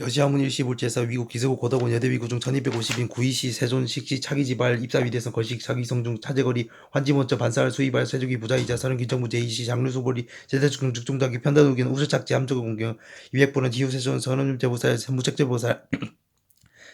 여시하문 일시 불제사 위국 기세국 고덕원 여대위구 중 1250인 구이시 세존 식시 차기지발 입사위대선 거식 차기성중 차제거리 환지원처 반살 수이발 세주기 부자이자 서른기정부 제2시 장르수보리 제대중중 즉중다기 편단우긴 우수착지 함적의 공경. 200분은 지우세존 선언 제보살 무책제보살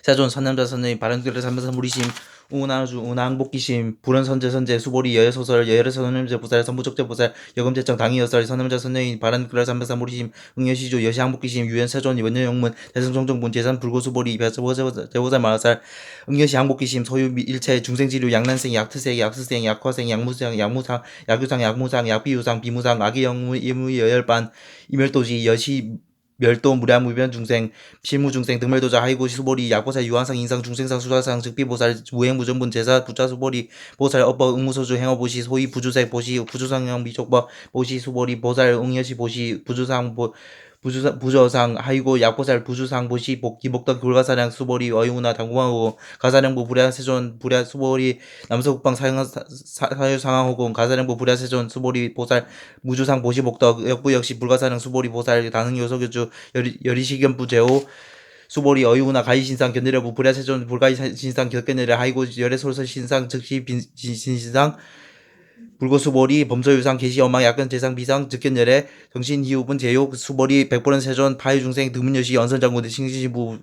세존 선남자 선녀인 바른들의 삼면선 무리심 우나주 우나항복기심 불원선제 선제 수보리 여여소설 여여선남제 보살 선부적제 보살 여금제청 당이여설 선남자 선녀인 바른들의 삼면선 무리심 응여시조 여시항복기심 유연세존 원녀영문 대승종정분 재산 불고수보리 배보살 마하살 응여시 항복기심 소유 일체 중생지류 양난생 약트생 약수생 약화생 약무상 약무상 약유상 약무상 약비유상 비무상 아기영무 예무 여열반 이멸도지 여시 멸도 무량 무변 중생 실무 중생 등멸도자 하이고 수보리 약보살 유한상 인상 중생상 수자상 즉비보살 무행 무정분 제사 부자 수보리 보살 업법 응무소주 행어보시 소위 부주색 보시 부주상형 미족법 보시 수보리 보살 응여시 보시 부주상 보 부주상, 부저상 하이고 약보살 부주상 보시 복 기 복덕 불가사량 수보리 어이우나 당구하고 가사령부 불야 세존 불야 수보리 남서국방 사유 상황호공 가사령부 불야 세존 수보리 보살 무주상 보시 복덕 역부 역시 불가사령 수보리 보살 다능 요소교주 여리 여리시견부 제호 수보리 어이우나 가이신상 견내려부 불야세존 불가이신상 격견내려 하이고 열애솔설 신상 즉시 빈신상 불고수 보리 범서유상 계시 엄망 약근 재상 비상 즉견열애 정신 희우분 제욕 수보리 백보른 세존 파유중생 드문여시 연선장군 신신부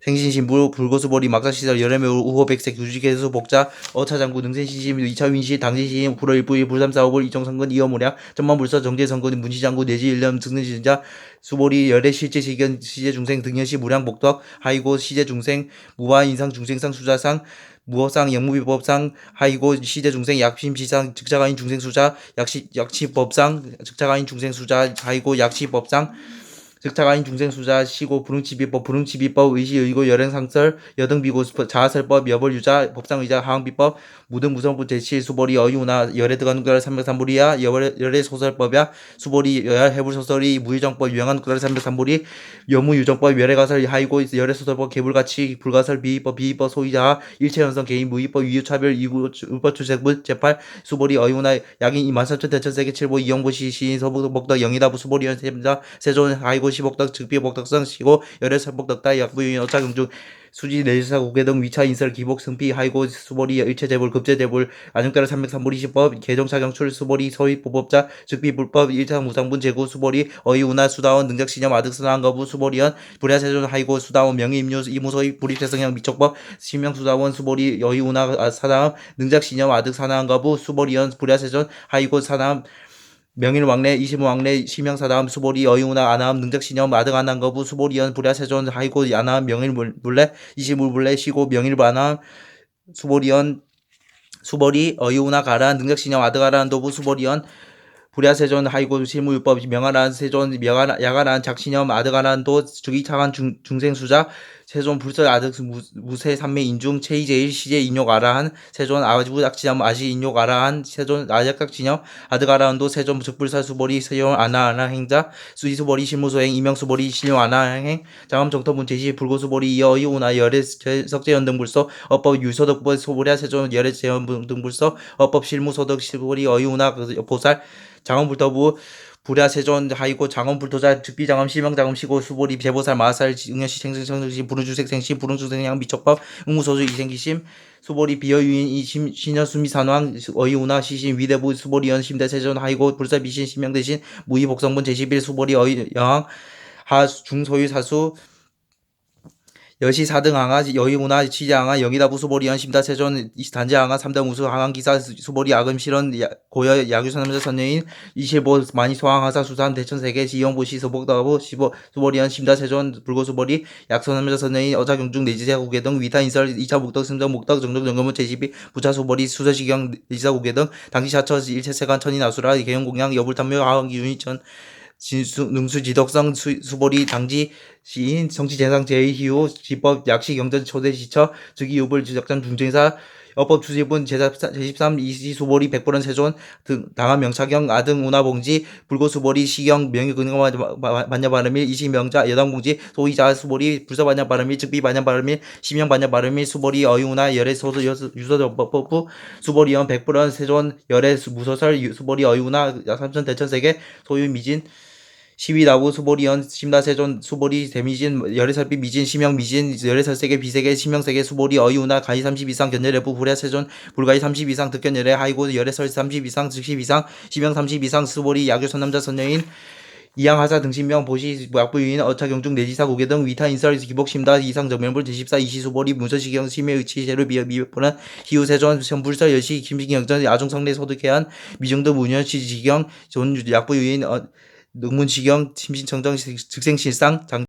생신신부 불고수보리 막사시설 열애매우 우호 백색 유지개수 복자 어차장구 능생신심 이차윈시 당신신 불어일부일 불삼사오불 이정성근 이어무량 전만불서 정제성근 문시장구 내지 일념 증능신자 수보리 열애 실제 시견 시제 중생 등여시 무량 복덕 하이고 시제 중생 무화 인상 중생상 수자상 무업상 영무비법상 하이고 시제중생 약심시상 즉자가인 중생수자 약시 약치법상 즉자가인 중생수자 하이고 약치법상 즉자가인 중생수자 시고 불응치비법 불응치비법 의시의고 열행상설 여등비고 자아설법 여벌유자 법상의자 하항비법 무등무성부 제치 수보리 어유나 열애드가누가라 삼백삼보리야 열애소설법이야 수보리 열해불소설이 무유정법 유행한 누가라 삼백삼보리 여무유정법 열애가설 하이고 열애소설법 개불가치 불가설 비위법 비위법 소유자 일체연성 개인 무위법 위유차별 이구법주세부 제팔 수보리 어유나 약인 이만삼천 대천세계 칠보 이영보시 시인 서북복덕 영이다부 수보리 연세자 세존 하이고 시복덕 즉비복덕성 시고 열애설복덕다 약부유인 어차경중 수지 내지사 국외등 위차 인설 기복 승피 하이고 수보리 일체재벌 급제재벌 안정따라 303보리시법 개정차경출 수보리 서위보법자 즉비불법 일상 무상분 제고 수보리 어이우나 수다원 능력신념 아득선한 거부 수보리연 불야세존 하이고 수다원 명의임료 이무소의 불입세성형 미촉법 신명수다원 수보리 어이우나 사다음 능작신념 아득산한 거부 수보리연 불야세존 하이고 사다음 명일 왕래 이심 왕래 시명사다음 수보리 어이우나 아나함 능적신념 아득 안한거부 수보리연 불야세존 하이고 아나함 명일 물래 이시물 물래 시고 명일 반함 수보리연 수보리 어이우나 가란 능적신념 아득 아란 도부 수보리연 불야세존 하이고 실무율법 명하란 세존 명하란 야가란 작신념 아득아란 도 주기차간 중, 중생수자 세존 불설 아득 무세 삼매 인중 체이 제일 시제 인욕 아라한 세존 아지부 악지념 아시 인욕 아라한 세존 아약각 진념 아득 아라한도 세존 즉불사 수보리 세존 아나 아나 행자 수이수보리 실무소행 이명수보리 실용 아나 행 장엄 정토문 제시 불고수보리 이어이 오나 열애 석재 연 등불서 어법 유소득법 소보리아 세존 열애 재연 등불서 어법 실무소득 실보리 어이 오나 보살 장원불도부 불야세존 하이고 장원 불도자 즉비 장엄 시명 장엄 시고 수보리 제보살 마살 응여시 생생성시 부르주색생시 부릉주생양 미척법 응무소주 이생기심 수보리 비어유인 이심 신여수미 산왕 어이우나 시신 위대부 수보리 연 심대 세존 하이고 불사 비신 심명 대신 무의복성분 제시빌 수보리 어이 영항 하 중소유 사수 여시 4등 항아 여의문화 취재 항아 영이다 부수보리 연심다 세존 단지 항아 3등 우수 항암 기사 수보리 야금 실현 고여 야규선남자 선녀인 25 많이 소항하사 수산 대천 세계 지영부 시서복다부 시보 수보리 연심다 세존 불고수보리 약선남자 선녀인 어자경중 내지세 국회 등 위타 인설 2차 목덕 승정 목덕 정정 정거문 제시비 부차 수보리 수저시경 내지사 국회 등 당시 사처 일체 세관 천인 아수라 개영공양 여불탐묘 하왕기 윤희천 진수 능수 지덕성 수, 수보리 당지 시인 정치재상 제2희우 지법 약시 경전 초대 시처 즉위 유불 지적장 중쟁사 여법 주지분 제13 이시 수보리 백보른 세존 등 당한 명차경 아등 운하봉지 불고수보리 시경 명의근거 반야 바름일 이시 명자 여당봉지 소이자 수보리 불사 반야 바름일 즉비 반야 바름일 시명 반야 바름일 수보리 어이운하 열애 소수 유서법부 수보리 연 백보른 세존 열애 무소설 수보리 어이운하 삼천 대천세계 소유 미진 시위나부 수보리연 심다세존 수보리 대미진 열애설비 미진 심형 미진 열애설세계 비세계 심형세계 수보리 어이우나 가이 30 이상 견열애부 불야세존 불가이 30 이상 득견열애 하이고 열애설 30 이상 즉시 이상 심형 30 이상 수보리 야교 선남자 선녀인 이양하사 등신명 보시 약부유인 어차경중 내지사 고개 등 위타 인설 기복 심다 이상 정명불 제십사 이시수보리 문서시경 심해 의치 재료 비어 미보는 희우세존 현불설 여시 김신경전 아중성내 소득해안 미정도 문현시 지경 존 약부유인 어, 능문시경 심신청정 즉생실상 장